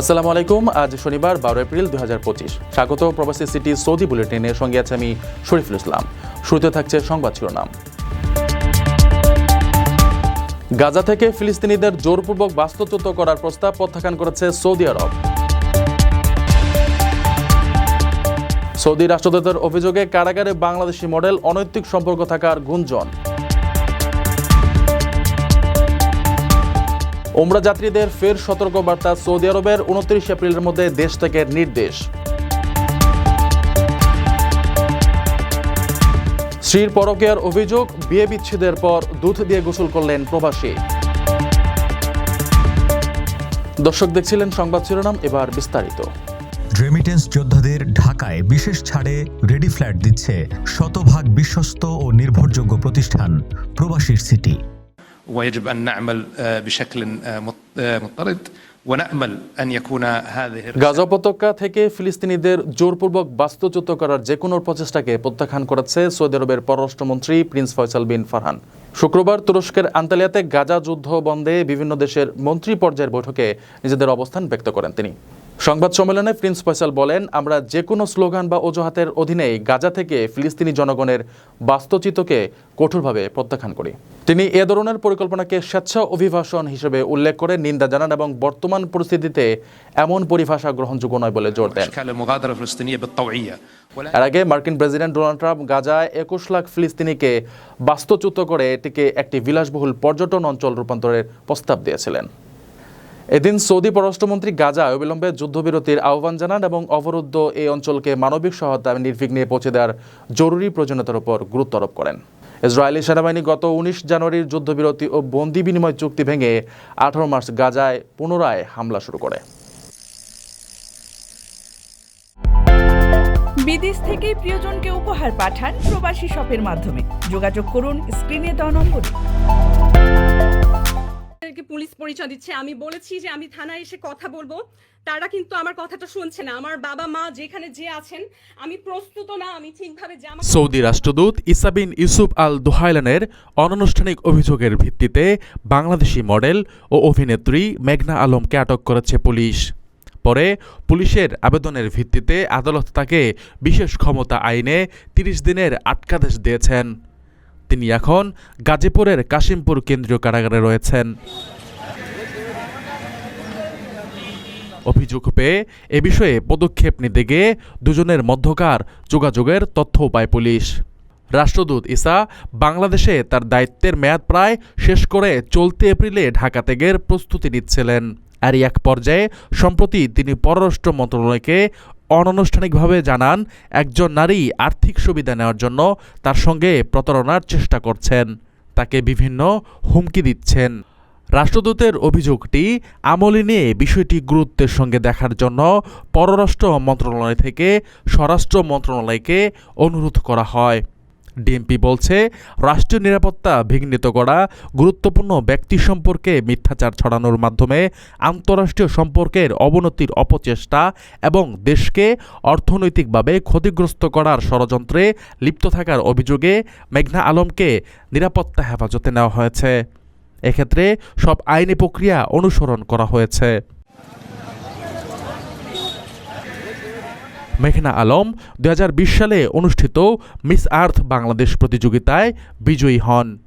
আসসালামু আলাইকুম, আজ শনিবার বারো এপ্রিল দুই স্বাগত প্রবাসী সিটি সৌদি বুলেটিনের সঙ্গে আছে আমি শরীফুল ইসলাম। শুরুতে থাকছে সংবাদ শিরোনাম। গাজা থেকে ফিলিস্তিনিদের জোরপূর্বক বাস্তুচ্যুত করার প্রস্তাব প্রত্যাখ্যান করেছে সৌদি আরব। সৌদি রাষ্ট্রদূতের অভিযোগে কারাগারে বাংলাদেশি মডেল অনৈতিক সম্পর্ক থাকার গুঞ্জন। ওমরা যাত্রীদের ফের সতর্ক বার্তা সৌদি আরবের উনত্রিশ এপ্রিলের মধ্যে দেশ থেকে নির্দেশ। স্ত্রীর পরকেয়ার অভিযোগ, বিয়ে বিচ্ছেদের পর দুধ দিয়ে গোসল করলেন প্রবাসী। দর্শক দেখছিলেন সংবাদ শিরোনাম, এবার বিস্তারিত। রেমিটেন্স যোদ্ধাদের ঢাকায় বিশেষ ছাড়ে রেডি ফ্ল্যাট দিচ্ছে শতভাগ বিশ্বস্ত ও নির্ভরযোগ্য প্রতিষ্ঠান, প্রবাসীর সিটি। ويجب ان نعمل آه، بشكل آه، مط- آه، مضطرد ونامل ان يكون هذه গাজা উপত্যকা থেকে ফিলিস্তিনিদের জোরপূর্বক বাস্তুচ্যুত করার যে কোনো প্রচেষ্টাকে প্রত্যাখ্যান করেছে সৌদি আরবের পররাষ্ট্রমন্ত্রী প্রিন্স ফয়সাল বিন ফারহান শুক্রবার তুরস্কের আন্তালিয়াতে গাজা যুদ্ধ বন্ধে বিভিন্ন দেশের মন্ত্রী পর্যায়ের বৈঠকে নিজেদের অবস্থান ব্যক্ত করেন তিনি সংবাদ সম্মেলনে প্রিন্স ফয়সাল বলেন আমরা যে কোনো স্লোগান বা অজুহাতের অধীনেই গাজা থেকে ফিলিস্তিনি জনগণের বাস্তুচিতকে কঠোরভাবে প্রত্যাখ্যান করি। তিনি এ ধরনের পরিকল্পনাকে স্বেচ্ছা অভিভাষণ হিসেবে উল্লেখ করে নিন্দা জানান এবং বর্তমান পরিস্থিতিতে এমন পরিভাষা গ্রহণযোগ্য নয় বলে জোর দেন। এর আগে মার্কিন প্রেসিডেন্ট ডোনাল্ড ট্রাম্প গাজায় একুশ লাখ ফিলিস্তিনিকে বাস্তুচ্যুত করে এটিকে একটি বিলাসবহুল পর্যটন অঞ্চল রূপান্তরের প্রস্তাব দিয়েছিলেন। এদিন সৌদি পররাষ্ট্রমন্ত্রী গাজা অবিলম্বে যুদ্ধবিরতির আহ্বান জানান এবং অবরুদ্ধ এই অঞ্চলকে মানবিক সহায়তা নির্বিঘ্নে পৌঁছে দেওয়ার জরুরি প্রয়োজনীয়তার উপর গুরুত্ব আরোপ করেন। ইসরায়েলি সেনাবাহিনী গত উনিশ জানুয়ারির যুদ্ধবিরতি ও বন্দি বিনিময় চুক্তি ভেঙে আঠারো মার্চ গাজায় পুনরায় হামলা শুরু করে। বিদেশ থেকে প্রিয়জনকে উপহার পাঠান প্রবাসী শপের মাধ্যমে। যোগাযোগ করুন স্ক্রিনে দেওয়া নম্বরে। তাদেরকে পুলিশ পরিচয় দিচ্ছে। আমি বলেছি যে আমি থানায় এসে কথা বলব। তারা কিন্তু আমার কথাটা শুনছে না। আমার বাবা, মা যেখানে যে আছেন, আমি প্রস্তুত না, আমি ঠিকভাবে জামা সৌদি রাষ্ট্রদূত ইসাবিন ইউসুফ আল দোহাইলানের অনানুষ্ঠানিক অভিযোগের ভিত্তিতে বাংলাদেশি মডেল ও অভিনেত্রী মেঘনা আলমকে আটক করেছে পুলিশ। পরে পুলিশের আবেদনের ভিত্তিতে আদালত তাকে বিশেষ ক্ষমতা আইনে তিরিশ দিনের আটকাদেশ দিয়েছেন। তিনি এখন গাজীপুরের কাশিমপুর কেন্দ্রীয় কারাগারে রয়েছেন। অভিযোগ পেয়ে এ বিষয়ে পদক্ষেপ নিতে গিয়ে দুজনের মধ্যকার যোগাযোগের তথ্য পায় পুলিশ। রাষ্ট্রদূত ইসা বাংলাদেশে তার দায়িত্বের মেয়াদ প্রায় শেষ করে চলতি এপ্রিলে ঢাকা ত্যাগের প্রস্তুতি নিচ্ছিলেন। আর এক পর্যায়ে, সম্প্রতি তিনি পররাষ্ট্র মন্ত্রণালয়কে অনানুষ্ঠানিকভাবে জানান, একজন নারী আর্থিক সুবিধা নেওয়ার জন্য তার সঙ্গে প্রতারণার চেষ্টা করছেন। তাকে বিভিন্ন হুমকি দিচ্ছেন। রাষ্ট্রদূতের অভিযোগটি আমলে নিয়ে বিষয়টি গুরুত্বের সঙ্গে দেখার জন্য পররাষ্ট্র মন্ত্রণালয় থেকে স্বরাষ্ট্র মন্ত্রণালয়কে অনুরোধ করা হয়। ডিএমপি বলছে, রাষ্ট্রীয় নিরাপত্তা বিঘ্নিত করা, গুরুত্বপূর্ণ ব্যক্তি সম্পর্কে মিথ্যাচার ছড়ানোর মাধ্যমে আন্তঃরাষ্ট্রীয় সম্পর্কের অবনতির অপচেষ্টা এবং দেশকে অর্থনৈতিকভাবে ক্ষতিগ্রস্ত করার ষড়যন্ত্রে লিপ্ত থাকার অভিযোগে মেঘনা আলমকে নিরাপত্তা হেফাজতে নেওয়া হয়েছে। এক্ষেত্রে সব আইনি প্রক্রিয়া অনুসরণ করা হয়েছে। মেঘনা আলম দু হাজার বিশ সালে অনুষ্ঠিত মিস আর্থ বাংলাদেশ প্রতিযোগিতায় বিজয়ী হন।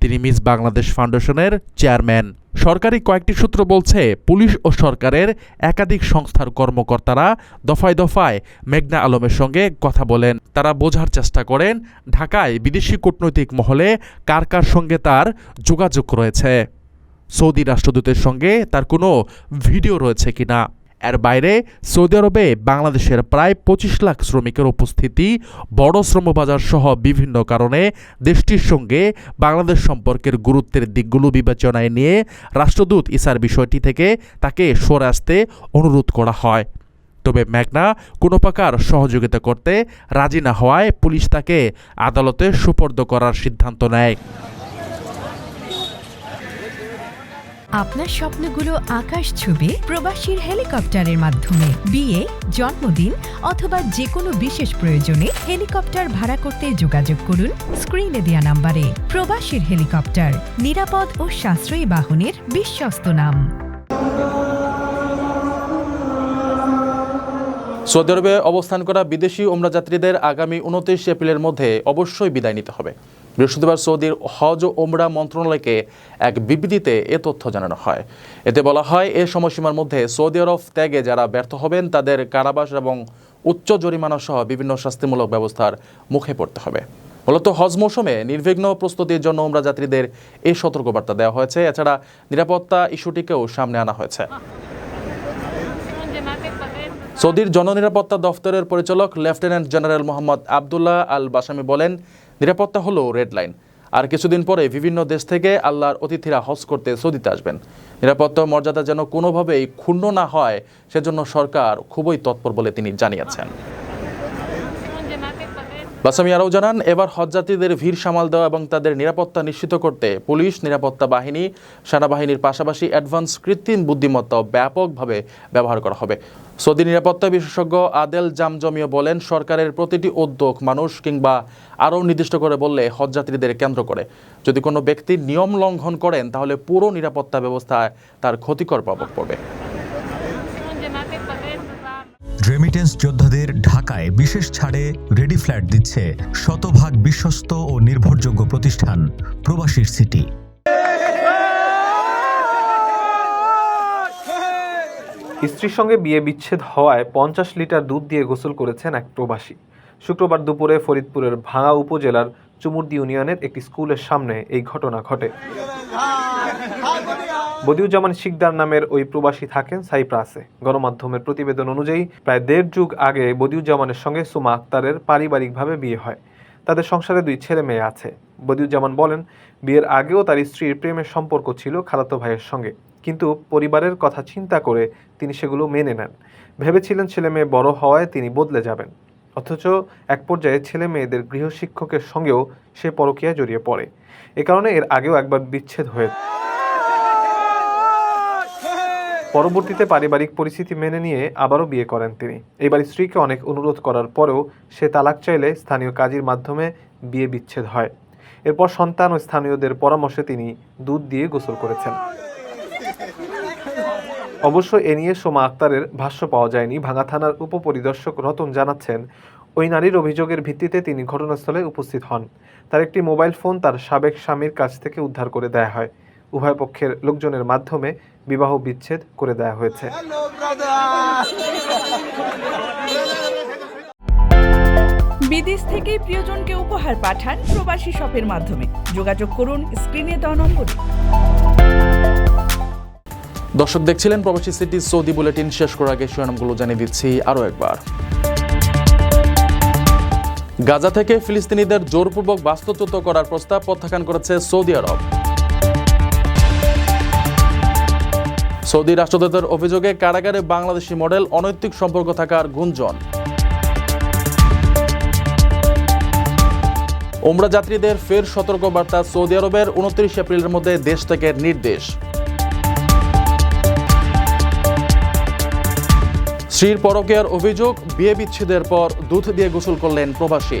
তিনি মিস বাংলাদেশ ফাউন্ডেশনের চেয়ারম্যান। সরকারি কয়েকটি সূত্র বলছে, পুলিশ ও সরকারের একাধিক সংস্থার কর্মকর্তারা দফায় দফায় মেঘনা আলমের সঙ্গে কথা বলেন। তারা বোঝার চেষ্টা করেন, ঢাকায় বিদেশি কূটনৈতিক মহলে কার কার সঙ্গে তার যোগাযোগ রয়েছে। সৌদি রাষ্ট্রদূতের সঙ্গে তার কোনো ভিডিও রয়েছে কিনা? এর বাইরে সৌদি আরবে বাংলাদেশের প্রায় পঁচিশ লাখ শ্রমিকের উপস্থিতি বড় শ্রমবাজার সহ বিভিন্ন কারণে দেশটির সঙ্গে বাংলাদেশ সম্পর্কের গুরুত্বের দিকগুলো বিবেচনায় নিয়ে রাষ্ট্রদূত ইসার বিষয়টি থেকে তাকে সরে আসতে অনুরোধ করা হয়। তবে মেঘনা কোনো প্রকার সহযোগিতা করতে রাজি না হওয়ায় পুলিশ তাকে আদালতে সুপর্দ করার সিদ্ধান্ত নেয়। আপনার স্বপ্নগুলো আকাশ ছবি প্রবাসীর হেলিকপ্টারের মাধ্যমে। বিয়ে, জন্মদিন অথবা যে কোনো বিশেষ প্রয়োজনে হেলিকপ্টার ভাড়া করতে যোগাযোগ করুন স্ক্রিনে দেওয়া নাম্বারে। প্রবাসীর হেলিকপ্টার, নিরাপদ ও সাশ্রয়ী বাহনের বিশ্বস্ত নাম। সৌদি আরবে অবস্থান করা বিদেশি ওমরা যাত্রীদের আগামী উনত্রিশ এপ্রিলের মধ্যে অবশ্যই বিদায় নিতে হবে। বৃহস্পতিবার সৌদির হজ ও ওমরা মন্ত্রণালয়কে এক বিবৃতিতে এ তথ্য জানানো হয়। এতে বলা হয়, এ সময়সীমার মধ্যে সৌদি আরব ত্যাগে যারা ব্যর্থ হবেন, তাদের কারাবাস এবং উচ্চ জরিমানা সহ বিভিন্ন শাস্তিমূলক ব্যবস্থার মুখে পড়তে হবে। মূলত হজ মৌসুমে নির্বিঘ্ন প্রস্তুতির জন্য ওমরা যাত্রীদের এই সতর্কবার্তা দেওয়া হয়েছে। এছাড়া নিরাপত্তা ইস্যুটিকেও সামনে আনা হয়েছে। সৌদির জননিরাপত্তা দফতরের পরিচালক lieutenant general Mohammad Abdullah al Basami বলেন নিরাপত্তা হলো রেড লাইন। আর কিছুদিন পরে বিভিন্ন দেশ থেকে আল্লাহর অতিথিরা হজ করতে সৌদিতে আসবেন। নিরাপত্তা মর্যাদা যেন কোনোভাবেই ক্ষুণ্ণ না হয়, সেজন্য সরকার খুবই তৎপর বলে তিনি জানিয়েছেন। বাসামি আরও জানান, এবার হজযাত্রীদের ভিড় সামাল দেওয়া এবং তাদের নিরাপত্তা নিশ্চিত করতে পুলিশ, নিরাপত্তা বাহিনী, সেনাবাহিনীর পাশাপাশি অ্যাডভান্স কৃত্রিম বুদ্ধিমত্তাও ব্যাপকভাবে ব্যবহার করা হবে। সৌদি নিরাপত্তা বিশেষজ্ঞ আদেল জামজমিও বলেন, সরকারের প্রতিটি উদ্যোগ মানুষ কিংবা আরও নির্দিষ্ট করে বললে হজযাত্রীদের কেন্দ্র করে। যদি কোনো ব্যক্তি নিয়ম লঙ্ঘন করেন, তাহলে পুরো নিরাপত্তা ব্যবস্থায় তার ক্ষতিকর প্রভাব পড়বে। রেমিটেন্স যোদ্ধাদের ঢাকায় বিশেষ ছাড়ে রেডি ফ্ল্যাট দিচ্ছে শতভাগ বিশ্বস্ত ও নির্ভরযোগ্য প্রতিষ্ঠান, প্রবাসীর সিটি স্ত্রীর সঙ্গে বিয়ে বিচ্ছেদ হওয়ায় পঞ্চাশ লিটার দুধ দিয়ে গোসল করেছেন এক প্রবাসী। শুক্রবার দুপুরে ফরিদপুরের ভাঙা উপজেলার চুমুরদি ইউনিয়নের একটি স্কুলের সামনে এই ঘটনা ঘটে। বদিউজ্জামান শিকদার নামের ওই প্রবাসী থাকেন সাইপ্রাসে। গণমাধ্যমের প্রতিবেদন অনুযায়ী, প্রায় দেড় যুগ আগে বদিউজ্জামানের সঙ্গে সুমা আক্তারের পারিবারিকভাবে বিয়ে হয়। তাদের সংসারে দুই ছেলে মেয়ে আছে। বদিউজ্জামান বলেন, বিয়ের আগেও তার স্ত্রীর প্রেমের সম্পর্ক ছিল খালাতো ভাইয়ের সঙ্গে। কিন্তু পরিবারের কথা চিন্তা করে তিনি সেগুলো মেনে নেন। ভেবেছিলেন ছেলে মেয়ে বড় হওয়ায় তিনি বদলে যাবেন। অথচ এক পর্যায়ে ছেলে মেয়েদের গৃহশিক্ষকের সঙ্গেও সে পরকীয়া জড়িয়ে পড়ে। এ কারণে এর আগেও একবার বিচ্ছেদ হয়ে পরবর্তীতে পারিবারিক পরিস্থিতি মেনে নিয়ে আবারও বিয়ে করেন তিনি। এবার স্ত্রীকে অনেক অনুরোধ করার পরেও সে তালাক চাইলে স্থানীয় কাজীর মাধ্যমে বিয়ে বিচ্ছেদ হয়। এরপর সন্তান ও স্থানীয়দের পরামর্শে তিনি দুধ দিয়ে গোসল করেছেন। অবশ্য এ নিয়ে সোমা আক্তারের ভাষ্য পাওয়া যায়নি। ভাঙা থানার উপপরিদর্শক রতন জানাচ্ছেন, ওই নারীর অভিযোগের ভিত্তিতে তিনি ঘটনাস্থলে উপস্থিত হন। তার একটি মোবাইল ফোন তার সাবেক স্বামীর কাছ থেকে উদ্ধার করে দেয়া হয়। উভয় পক্ষের লোকজনের মাধ্যমে বিবাহ বিচ্ছেদ করে দেয়া হয়েছে। বিদেশ থেকে প্রিয়জনকে উপহার পাঠান প্রবাসী শপের মাধ্যমে। যোগাযোগ করুন স্ক্রিনে দেওয়া নম্বরে। দর্শক দেখছিলেন প্রবাসী সিটি সৌদি বুলেটিন। শেষ করার আগে শিরোনামগুলো জানিয়ে দিচ্ছি আরও একবার। গাজা থেকে ফিলিস্তিনিদের জোরপূর্বক বাস্তুচ্যুত করার প্রস্তাব প্রত্যাখ্যান করেছে সৌদি আরব। সৌদি রাষ্ট্রদূতের অভিযোগে কারাগারে বাংলাদেশি মডেল অনৈতিক সম্পর্ক থাকার গুঞ্জন। ওমরা যাত্রীদের ফের সতর্কবার্তা সৌদি আরবের উনত্রিশ এপ্রিলের মধ্যে দেশ থেকে নির্দেশ। স্ত্রীর পরকেয়ার অভিযোগ, বিয়ে বিচ্ছেদের পর দুধ দিয়ে গোসল করলেন প্রবাসী।